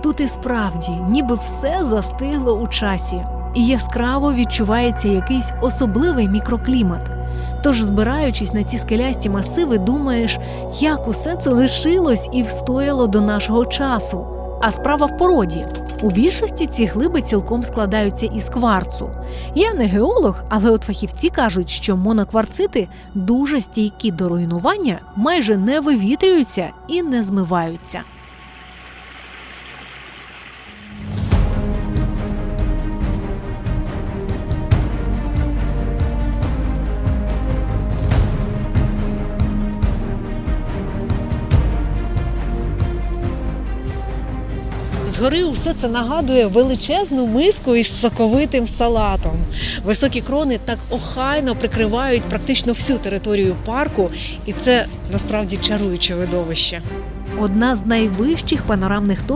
Тут і справді, ніби все застигло у часі, і яскраво відчувається якийсь особливий мікроклімат. Тож, збираючись на ці скелясті масиви, думаєш, як усе це лишилось і встояло до нашого часу. А справа в породі. У більшості ці глиби цілком складаються із кварцу. Я не геолог, але от фахівці кажуть, що монокварцити дуже стійкі до руйнування, майже не вивітрюються і не змиваються. Згори усе це нагадує величезну миску із соковитим салатом. Високі крони так охайно прикривають практично всю територію парку, і це насправді чаруюче видовище. Одна з найвищих панорамних точок